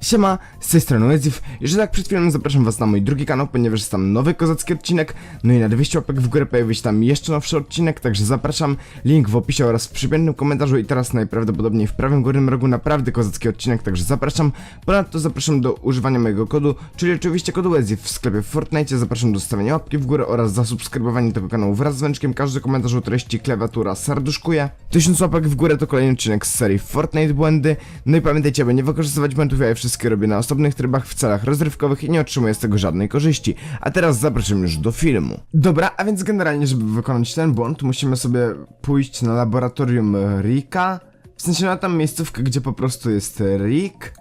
Siema, z tej strony Ezif i że tak przed chwilą zapraszam was na mój drugi kanał, ponieważ jest tam nowy kozacki odcinek, no i na 200 łapek w górę pojawi się tam jeszcze nowszy odcinek, także zapraszam, link w opisie oraz w przypiętym komentarzu i teraz najprawdopodobniej w prawym górnym rogu naprawdę kozacki odcinek, także zapraszam, ponadto zapraszam do używania mojego kodu, czyli oczywiście kodu Ezif w sklepie w Fortnite, zapraszam do stawiania łapki w górę oraz zasubskrybowania tego kanału wraz z dzwoneczkiem, każdy komentarz o treści klawiatura serduszkuje, 1000 łapek w górę to kolejny odcinek z serii Fortnite Błędy, no i pamiętajcie, aby nie wykorzystywać błędów, ja je wszystkie robię na osobnych trybach w celach rozrywkowych i nie otrzymuję z tego żadnej korzyści. A teraz zapraszam już do filmu. Dobra, a więc generalnie, żeby wykonać ten błąd, musimy sobie pójść na laboratorium Rika, w sensie na tam miejscówkę, gdzie po prostu jest Rick.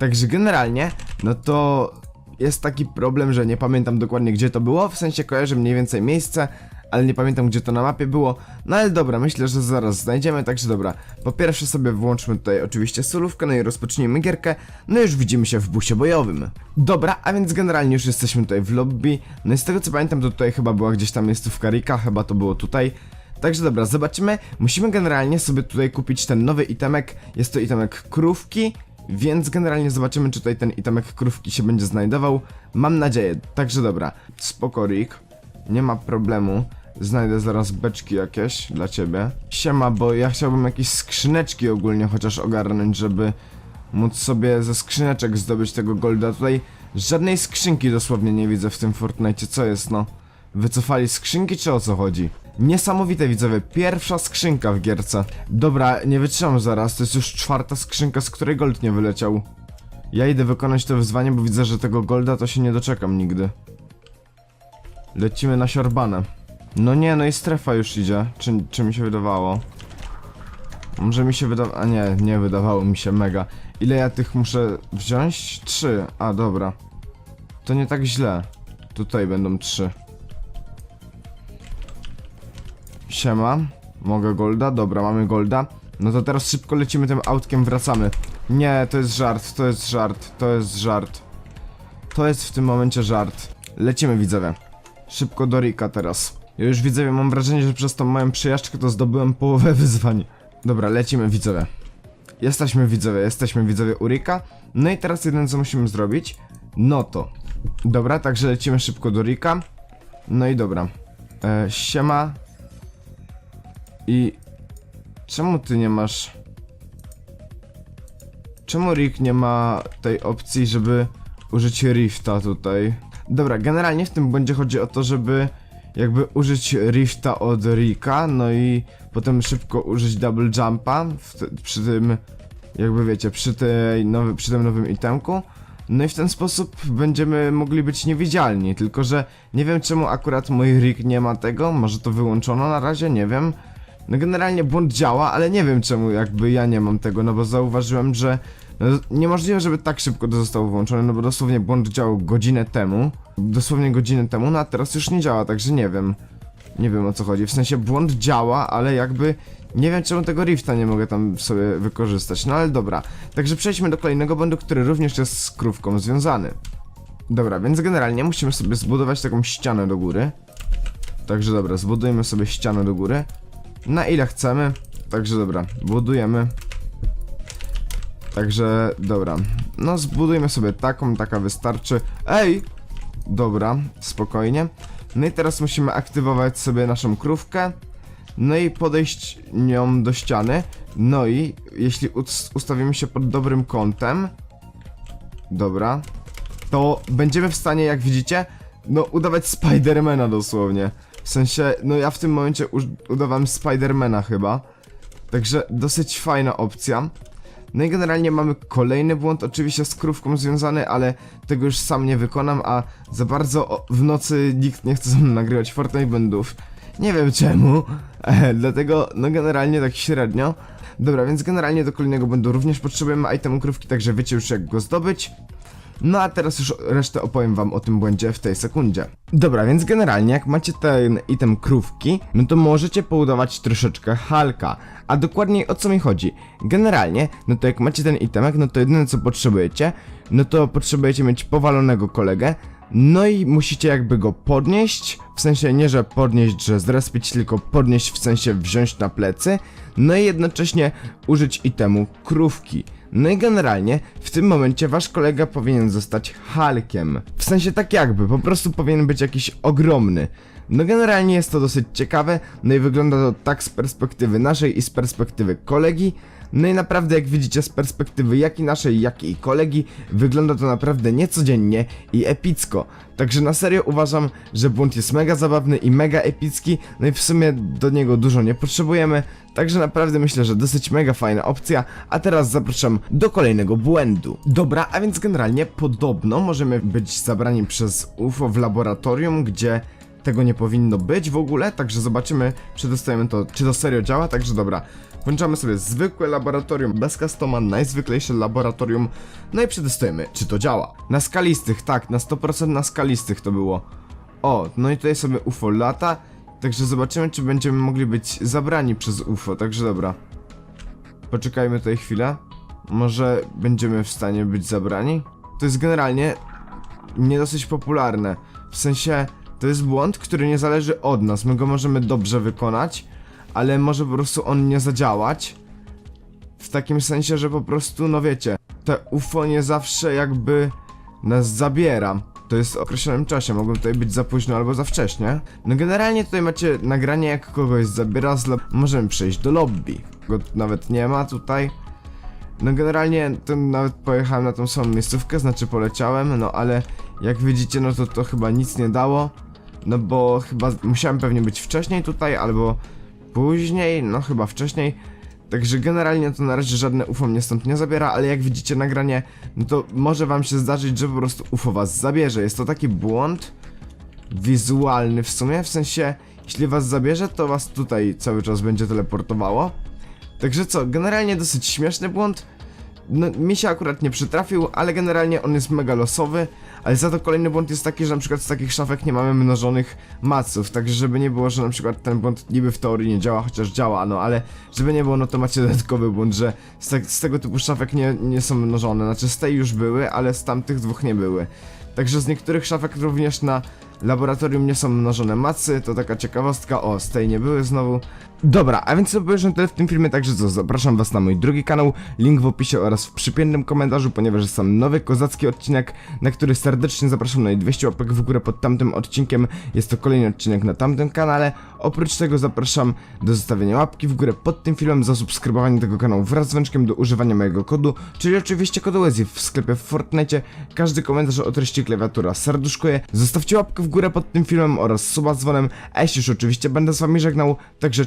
Także generalnie, no to jest taki problem, że nie pamiętam dokładnie gdzie to było, w sensie kojarzę mniej więcej miejsce, ale nie pamiętam gdzie to na mapie było. No ale dobra, myślę, że zaraz znajdziemy, także dobra. Po pierwsze sobie włączmy tutaj oczywiście solówkę, no i rozpocznijmy gierkę, no i już widzimy się w busie bojowym. Dobra, a więc generalnie już jesteśmy tutaj w lobby, no i z tego co pamiętam to tutaj chyba była gdzieś tam miejscówka Rika, chyba to było tutaj. Także dobra, zobaczymy. Musimy generalnie sobie tutaj kupić ten nowy itemek. Jest to itemek krówki, więc generalnie zobaczymy, czy tutaj ten itemek krówki się będzie znajdował. Mam nadzieję. Także dobra. Spoko, Rick. Nie ma problemu. Znajdę zaraz beczki jakieś dla ciebie. Siema, bo ja chciałbym jakieś skrzyneczki ogólnie chociaż ogarnąć, żeby móc sobie ze skrzyneczek zdobyć tego golda. Tutaj żadnej skrzynki dosłownie nie widzę w tym Fortnite. Co jest, no? Wycofali skrzynki, czy o co chodzi? Niesamowite widzowie, pierwsza skrzynka w gierce. Dobra, nie wytrzymam zaraz, to jest już czwarta skrzynka, z której gold nie wyleciał. Ja idę wykonać to wyzwanie, bo widzę, że tego golda to się nie doczekam nigdy. Lecimy na siorbanę. No nie, no i strefa już idzie. Czy, czy mi się wydawało? Może mi się wydawało... A nie, nie wydawało mi się mega. Ile ja tych muszę wziąć? Trzy. A, dobra. To nie tak źle. Tutaj będą trzy. Siema. Mogę golda? Dobra, mamy golda. No to teraz szybko lecimy tym autkiem, wracamy. Nie, to jest żart, to jest żart, to jest żart. To jest w tym momencie żart. Lecimy widzowie. Szybko do Rika teraz. Ja już widzowie mam wrażenie, że przez tą moją przejażdżkę to zdobyłem połowę wyzwań. Dobra, lecimy widzowie. Jesteśmy widzowie, jesteśmy widzowie u Rika. No i teraz jedyne co musimy zrobić, no to. Dobra, także lecimy szybko do Rika. No i dobra. E, siema. I czemu ty nie masz... Czemu Rick nie ma tej opcji, żeby użyć Rifta tutaj? Dobra, generalnie w tym błędzie chodzi o to, żeby jakby użyć Rifta od Rika, no i potem szybko użyć Double Jumpa przy tym, jakby wiecie, przy, tej nowy, przy tym nowym itemku. No i w ten sposób będziemy mogli być niewidzialni, tylko że nie wiem czemu akurat mój Rick nie ma tego, może to wyłączono na razie, nie wiem. No generalnie błąd działa, ale nie wiem czemu jakby ja nie mam tego, no bo zauważyłem, że no, niemożliwe, żeby tak szybko to zostało włączone, no bo dosłownie błąd działał godzinę temu, dosłownie godzinę temu, no a teraz już nie działa, także nie wiem. Nie wiem o co chodzi, w sensie błąd działa, ale jakby nie wiem czemu tego rifta nie mogę tam sobie wykorzystać, no ale dobra. Także przejdźmy do kolejnego błędu, który również jest z krówką związany. Dobra, więc generalnie musimy sobie zbudować taką ścianę do góry. Także dobra, zbudujmy sobie ścianę do góry. Na ile chcemy. Także dobra, budujemy. Także dobra. No zbudujmy sobie taką, taka wystarczy. Ej! Dobra, spokojnie. No i teraz musimy aktywować sobie naszą krówkę. No i podejść nią do ściany. No i jeśli us- ustawimy się pod dobrym kątem. Dobra. To będziemy w stanie, jak widzicie, no udawać Spidermana dosłownie. W sensie, no ja w tym momencie udawałem Spidermana chyba. Także dosyć fajna opcja. No i generalnie mamy kolejny błąd, oczywiście z krówką związany, ale tego już sam nie wykonam, a za bardzo w nocy nikt nie chce ze mną nagrywać Fortnite błędów. Nie wiem czemu, e, dlatego no generalnie tak średnio. Dobra, więc generalnie do kolejnego błędu również potrzebujemy itemu krówki, także wiecie już jak go zdobyć. No a teraz już resztę opowiem wam o tym błędzie w tej sekundzie. Dobra, więc generalnie jak macie ten item krówki, no to możecie poudawać troszeczkę Halka. A dokładniej o co mi chodzi? Generalnie, no to jak macie ten itemek, no to jedyne co potrzebujecie, no to potrzebujecie mieć powalonego kolegę, no i musicie jakby go podnieść, w sensie nie, że podnieść, że zrespić, tylko podnieść w sensie wziąć na plecy, no i jednocześnie użyć itemu krówki. No i generalnie w tym momencie wasz kolega powinien zostać Hulkiem. Sensie tak jakby, po prostu powinien być jakiś ogromny. No generalnie jest to dosyć ciekawe, no i wygląda to tak z perspektywy naszej i z perspektywy kolegi. No i naprawdę jak widzicie z perspektywy jak i naszej, jak i kolegi, wygląda to naprawdę niecodziennie i epicko. Także na serio uważam, że bunt jest mega zabawny i mega epicki, no i w sumie do niego dużo nie potrzebujemy, także naprawdę myślę, że dosyć mega fajna opcja, a teraz zapraszam do kolejnego błędu. Dobra, a więc generalnie podobno możemy być zabrani przez UFO w laboratorium, gdzie tego nie powinno być w ogóle, także zobaczymy, czy dostajemy to, czy to serio działa, także dobra. Włączamy sobie zwykłe laboratorium bez customa, najzwyklejsze laboratorium, no i przetestujemy, czy to działa. Na skalistych, tak, na 100% na skalistych to było. O, no i tutaj sobie UFO lata, także zobaczymy, czy będziemy mogli być zabrani przez UFO, także dobra. Poczekajmy tutaj chwilę. Może będziemy w stanie być zabrani? To jest generalnie nie dosyć popularne. W sensie, to jest błąd, który nie zależy od nas. My go możemy dobrze wykonać, ale może po prostu on nie zadziałać. W takim sensie, że po prostu, no wiecie, te UFO nie zawsze jakby nas zabiera. To jest w określonym czasie, mogą tutaj być za późno albo za wcześnie. No generalnie tutaj macie nagranie jak kogoś zabiera z. Możemy przejść do lobby. Go nawet nie ma tutaj. No generalnie to nawet pojechałem na tą samą miejscówkę, znaczy poleciałem, no ale jak widzicie, no to to chyba nic nie dało. No bo chyba musiałem pewnie być wcześniej tutaj, albo później, no chyba wcześniej. Także generalnie to na razie żadne UFO mnie stąd nie zabiera, ale jak widzicie nagranie, no to może wam się zdarzyć, że po prostu UFO was zabierze. Jest to taki błąd wizualny w sumie, w sensie jeśli was zabierze, to was tutaj cały czas będzie teleportowało. Także co, generalnie dosyć śmieszny błąd. No, mi się akurat nie przytrafił, ale generalnie on jest mega losowy, ale za to kolejny błąd jest taki, że na przykład z takich szafek nie mamy mnożonych maców, także żeby nie było, że na przykład ten błąd niby w teorii nie działa, chociaż działa, no ale żeby nie było, no to macie dodatkowy błąd, że z, te, z tego typu szafek nie, nie są mnożone, znaczy z tej już były, ale z tamtych dwóch nie były. Także z niektórych szafek również na laboratorium nie są mnożone macy, to taka ciekawostka, o, z tej nie były znowu. Dobra, a więc to na tyle w tym filmie, także co, zapraszam was na mój drugi kanał, link w opisie oraz w przypiętym komentarzu, ponieważ jest tam nowy kozacki odcinek, na który serdecznie zapraszam. Na 200 łapek w górę pod tamtym odcinkiem, jest to kolejny odcinek na tamtym kanale, oprócz tego zapraszam do zostawienia łapki w górę pod tym filmem, zasubskrybowania tego kanału wraz z dzwoneczkiem do używania mojego kodu, czyli oczywiście kodu WEZI w sklepie w Fortnite, każdy komentarz o treści klawiatura serduszkuje, zostawcie łapkę w górę pod tym filmem oraz suba z dzwonem, a już oczywiście będę z wami żegnał, także